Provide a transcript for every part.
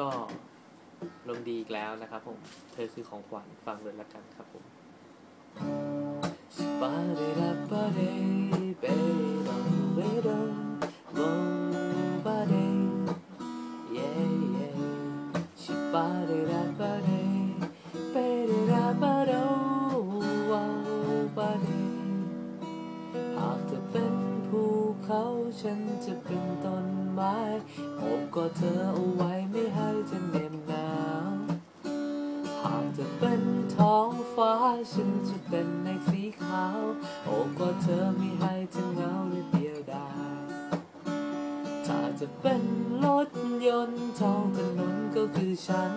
ก็ลงดีอีกแล้วนะครับผม เธอคือของขวัญฟังเลยละกันครับผม ฉันจะเป็นต้นไม้โอบกอดเธอเอาไว้ไม่ให้เธอเหน็บหนาวหากเธอเป็นท้องฟ้าฉันจะเป็นในสีขาวโอบกอดเธอไม่ให้เธอเหงาหรือเดียวดายถ้าจะเป็นรถยนต์ท้องถนนก็คือฉัน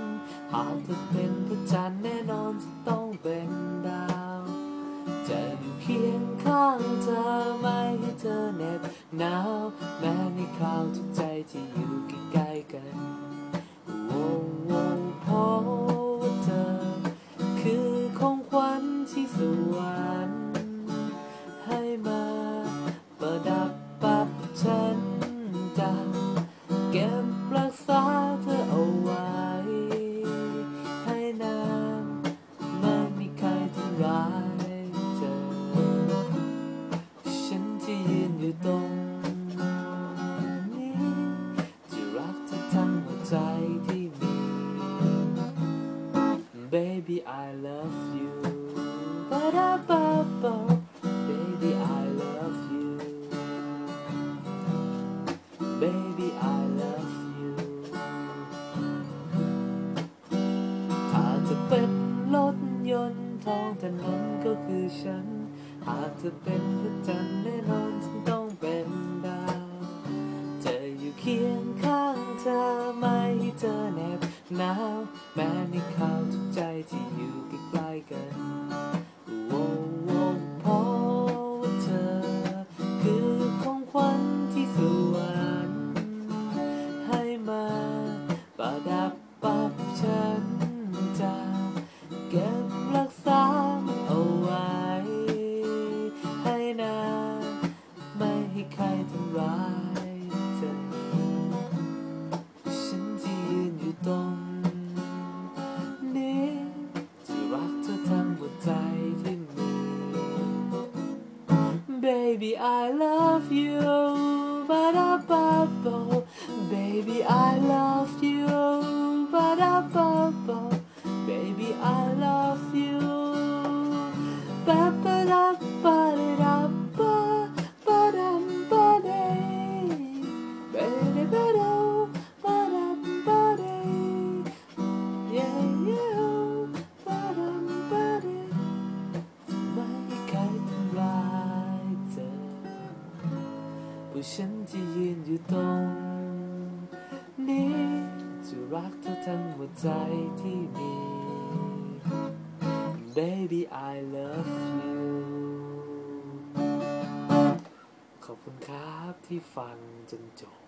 หากเธอเป็นพระจันทร์แน่นอนจะต้องเป็นดาวจะอยู่เคียงข้างเธอไม่ให้เธอเหน็บหนาวแม้ในคราวทุกใจที่อยู่ใกล้ๆกันโอ้โอ้เพราะว่าเธอ คือของขวัญที่สวร อยู่ตรงนี้จะรักเธอทั้งหัวใจที่มี Baby I love you Ba-da-ba-ba Baby I love you Baby I love you ถ้าจะเป็นรถยนต์ท้องถนนก็คือฉันหากจะเป็นพระจันทร์แน่นอน คียงข้างเธอไม่ให้เธอแนบหนาวแม้ในข่าวทุกใจที่อยู่ใกล้ๆกันโว้โว้เพราะว่าเธอ คือของขวัญที่สวรรค์ให้มาประดับปรับฉันจะเก็บรักษาเอาไว้ ให้นานไม่ให้ใครทำร้าย Baby I love you. Ba da ba ba Baby I love you ฉันที่ยืนอยู่ตรงนี้จะรักเธอทั้งหัวใจที่มี Baby I love you ขอบคุณครับที่ฟังจนจบ